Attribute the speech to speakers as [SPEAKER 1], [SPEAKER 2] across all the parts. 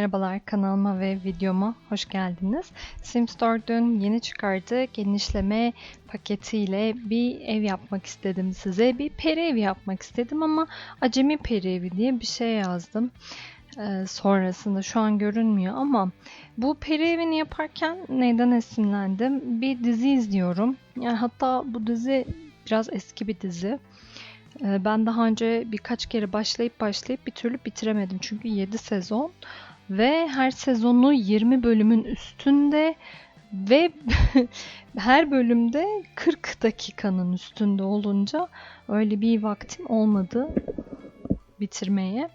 [SPEAKER 1] Merhabalar kanalıma ve videoma hoş geldiniz. Sims 4'ün yeni çıkardığı genişleme paketiyle bir ev yapmak istedim size. Bir peri evi yapmak istedim ama acemi peri evi diye bir şey yazdım. Ee, sonrasında şu an görünmüyor ama bu peri evini yaparken neyden esinlendim? Bir dizi izliyorum. Yani hatta bu dizi biraz eski bir dizi. Ee, Ben daha önce birkaç kere başlayıp başlayıp bir türlü bitiremedim. Çünkü 7 sezon ve her sezonu 20 bölümün üstünde ve her bölümde 40 dakikanın üstünde olunca öyle bir vaktim olmadı bitirmeye.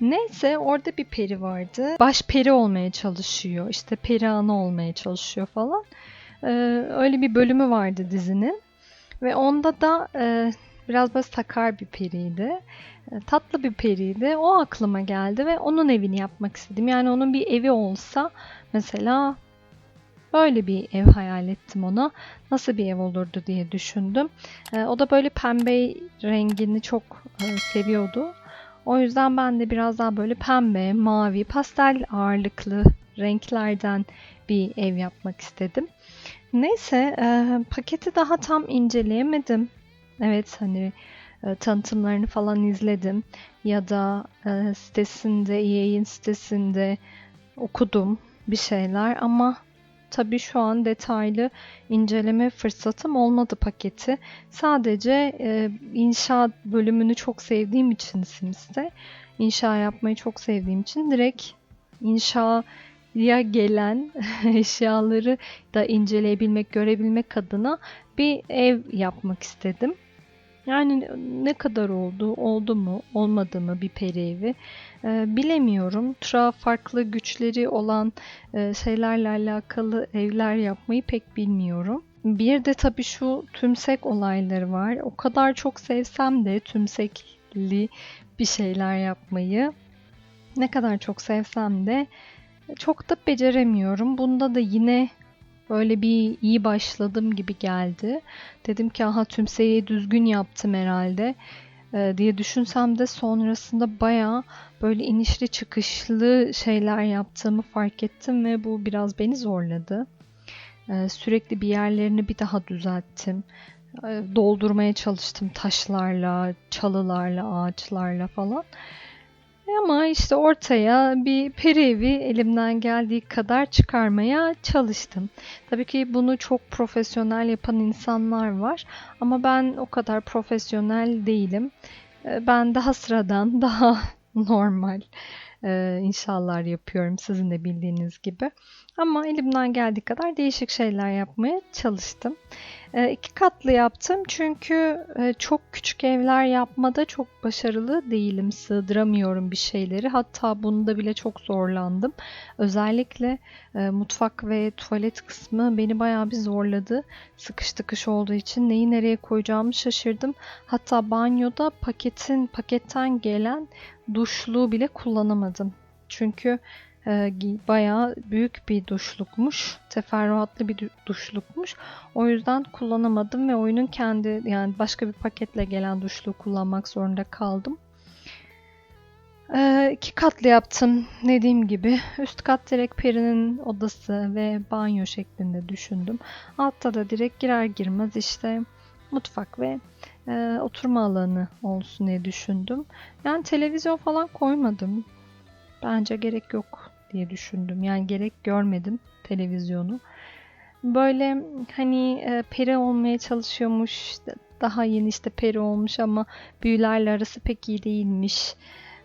[SPEAKER 1] Neyse orada bir peri vardı. Baş peri olmaya çalışıyor. İşte peri ana olmaya çalışıyor falan. Ee, öyle bir bölümü vardı dizinin. Ve onda da e, biraz böyle sakar bir periydi. E, tatlı bir periydi. O aklıma geldi ve onun evini yapmak istedim. Yani onun bir evi olsa mesela böyle bir ev hayal ettim ona. Nasıl bir ev olurdu diye düşündüm. E, o da böyle pembe rengini çok e, seviyordu. O yüzden ben de biraz daha böyle pembe, mavi, pastel ağırlıklı renklerden bir ev yapmak istedim. Neyse, e, paketi daha tam inceleyemedim. Evet hani e, tanıtımlarını falan izledim ya da e, sitesinde, EA'in sitesinde okudum bir şeyler ama tabii şu an detaylı inceleme fırsatım olmadı paketi. Sadece e, inşa bölümünü çok sevdiğim için Sims'te inşa yapmayı çok sevdiğim için direkt inşaya gelen eşyaları da inceleyebilmek, görebilmek adına bir ev yapmak istedim. Yani ne kadar oldu, oldu mu, olmadı mı bir peri evi Ee, bilemiyorum. Tura farklı güçleri olan e, şeylerle alakalı evler yapmayı pek bilmiyorum. Bir de tabii şu tümsek olayları var. O kadar çok sevsem de tümsekli bir şeyler yapmayı ne kadar çok sevsem de çok da beceremiyorum. Bunda da yine böyle bir iyi başladım gibi geldi. Dedim ki aha tümseyi düzgün yaptım herhalde e, diye düşünsem de sonrasında baya böyle inişli çıkışlı şeyler yaptığımı fark ettim ve bu biraz beni zorladı. E, sürekli bir yerlerini bir daha düzelttim. E, doldurmaya çalıştım taşlarla, çalılarla, ağaçlarla falan. Ama işte ortaya bir peri evi elimden geldiği kadar çıkarmaya çalıştım. Tabii ki bunu çok profesyonel yapan insanlar var ama ben o kadar profesyonel değilim. Ee, Ben daha sıradan, daha normal e, inşalar yapıyorum sizin de bildiğiniz gibi. Ama elimden geldiği kadar değişik şeyler yapmaya çalıştım. E, iki katlı yaptım çünkü e, çok küçük evler yapmada çok başarılı değilim. Sığdıramıyorum bir şeyleri. Hatta bunda bile çok zorlandım. Özellikle e, mutfak ve tuvalet kısmı beni bayağı bir zorladı. Sıkış tıkış olduğu için neyi nereye koyacağımı şaşırdım. Hatta banyoda paketin paketten gelen duşluğu bile kullanamadım. Çünkü bayağı büyük bir duşlukmuş. Teferruatlı bir du- duşlukmuş. O yüzden kullanamadım ve oyunun kendi yani başka bir paketle gelen duşluğu kullanmak zorunda kaldım. Ee, iki katlı yaptım dediğim gibi. Üst kat direkt Peri'nin odası ve banyo şeklinde düşündüm. Altta da direkt girer girmez işte mutfak ve e, oturma alanı olsun diye düşündüm. Yani televizyon falan koymadım. Bence gerek yok diye düşündüm. Yani gerek görmedim televizyonu. Böyle hani e, peri olmaya çalışıyormuş. Daha yeni işte peri olmuş ama büyülerle arası pek iyi değilmiş.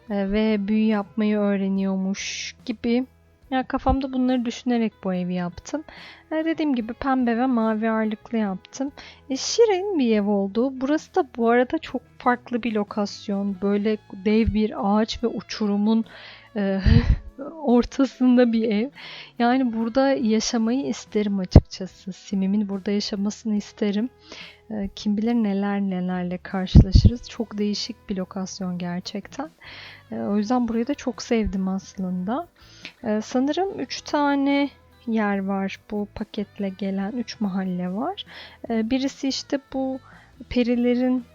[SPEAKER 1] E, ve büyü yapmayı öğreniyormuş gibi. Ya kafamda bunları düşünerek bu evi yaptım. E, dediğim gibi pembe ve mavi ağırlıklı yaptım. E, şirin bir ev oldu. Burası da bu arada çok farklı bir lokasyon. Böyle dev bir ağaç ve uçurumun e, ortasında bir ev. Yani burada yaşamayı isterim açıkçası. Sim'imin burada yaşamasını isterim. E, kim bilir neler nelerle karşılaşırız. Çok değişik bir lokasyon gerçekten. E, o yüzden burayı da çok sevdim aslında. E, sanırım 3 tane yer var bu paketle gelen 3 mahalle var. Birisi işte bu perilerin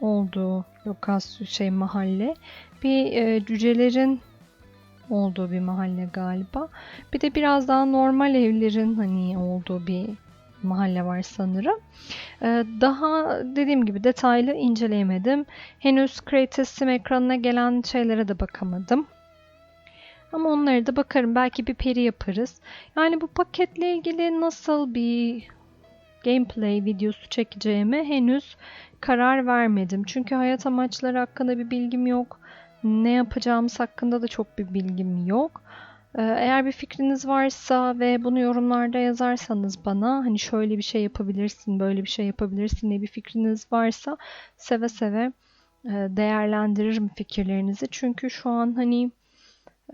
[SPEAKER 1] olduğu lokasyon şey mahalle. Bir e, cücelerin olduğu bir mahalle galiba. Bir de biraz daha normal evlerin hani olduğu bir mahalle var sanırım. Ee, daha dediğim gibi detaylı inceleyemedim. Henüz Creative ekranına gelen şeylere de bakamadım. Ama onlara da bakarım. Belki bir peri yaparız. Yani bu paketle ilgili nasıl bir gameplay videosu çekeceğime henüz karar vermedim. Çünkü hayat amaçları hakkında bir bilgim yok. Ne yapacağımız hakkında da çok bir bilgim yok. Ee, Eğer bir fikriniz varsa ve bunu yorumlarda yazarsanız bana hani şöyle bir şey yapabilirsin, böyle bir şey yapabilirsin diye bir fikriniz varsa seve seve e, değerlendiririm fikirlerinizi. Çünkü şu an hani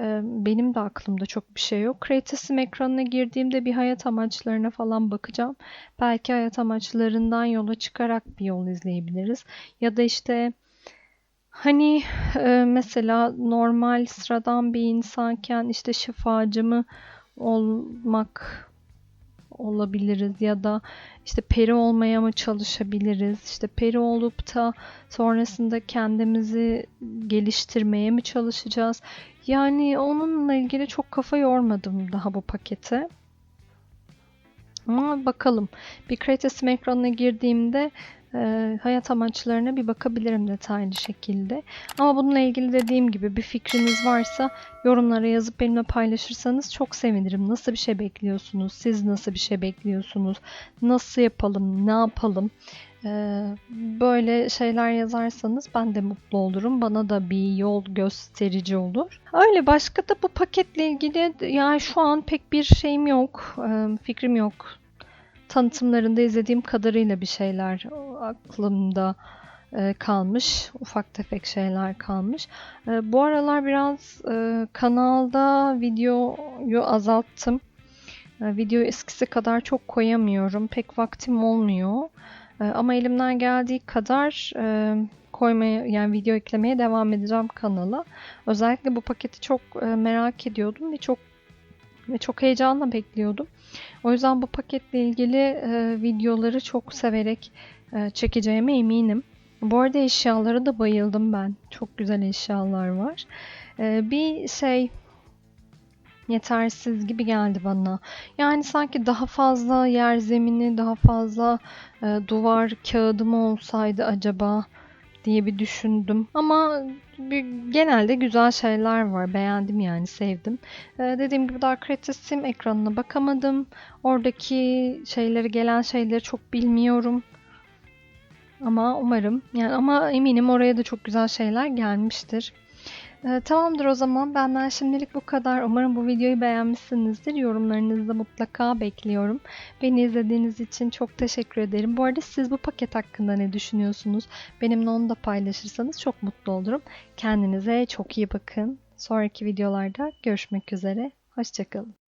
[SPEAKER 1] e, benim de aklımda çok bir şey yok. Creative Sim ekranına girdiğimde bir hayat amaçlarına falan bakacağım. Belki hayat amaçlarından yola çıkarak bir yol izleyebiliriz. Ya da işte Hani e, mesela normal sıradan bir insanken işte şifacı mı olmak olabiliriz ya da işte peri olmaya mı çalışabiliriz? İşte peri olup da sonrasında kendimizi geliştirmeye mi çalışacağız? Yani onunla ilgili çok kafa yormadım daha bu pakete. Ama bakalım. Bir Creative ekranına girdiğimde e, hayat amaçlarına bir bakabilirim detaylı şekilde. Ama bununla ilgili dediğim gibi bir fikriniz varsa yorumlara yazıp benimle paylaşırsanız çok sevinirim. Nasıl bir şey bekliyorsunuz? Siz nasıl bir şey bekliyorsunuz? Nasıl yapalım? Ne yapalım? Ee, böyle şeyler yazarsanız ben de mutlu olurum. Bana da bir yol gösterici olur. Öyle başka da bu paketle ilgili yani şu an pek bir şeyim yok. e, fikrim yok tanıtımlarında izlediğim kadarıyla bir şeyler aklımda e, kalmış. Ufak tefek şeyler kalmış. E, bu aralar biraz e, kanalda videoyu azalttım. Videoyu eskisi kadar çok koyamıyorum. Pek vaktim olmuyor. Ama elimden geldiği kadar koymaya yani video eklemeye devam edeceğim kanala. Özellikle bu paketi çok merak ediyordum ve çok ve çok heyecanla bekliyordum. O yüzden bu paketle ilgili e, videoları çok severek e, çekeceğime eminim. Bu arada eşyalara da bayıldım ben. Çok güzel eşyalar var. E, bir şey yetersiz gibi geldi bana. Yani sanki daha fazla yer zemini, daha fazla e, duvar kağıdı mı olsaydı acaba diye bir düşündüm. Ama bir- genelde güzel şeyler var. Beğendim yani sevdim. Ee, dediğim gibi daha Creative Sim ekranına bakamadım. Oradaki şeyleri gelen şeyleri çok bilmiyorum. Ama umarım yani ama eminim oraya da çok güzel şeyler gelmiştir. Ee, tamamdır o zaman benden şimdilik bu kadar. Umarım bu videoyu beğenmişsinizdir. Yorumlarınızı da mutlaka bekliyorum. Beni izlediğiniz için çok teşekkür ederim. Bu arada siz bu paket hakkında ne düşünüyorsunuz? Benimle onu da paylaşırsanız çok mutlu olurum. Kendinize çok iyi bakın. Sonraki videolarda görüşmek üzere. Hoşçakalın.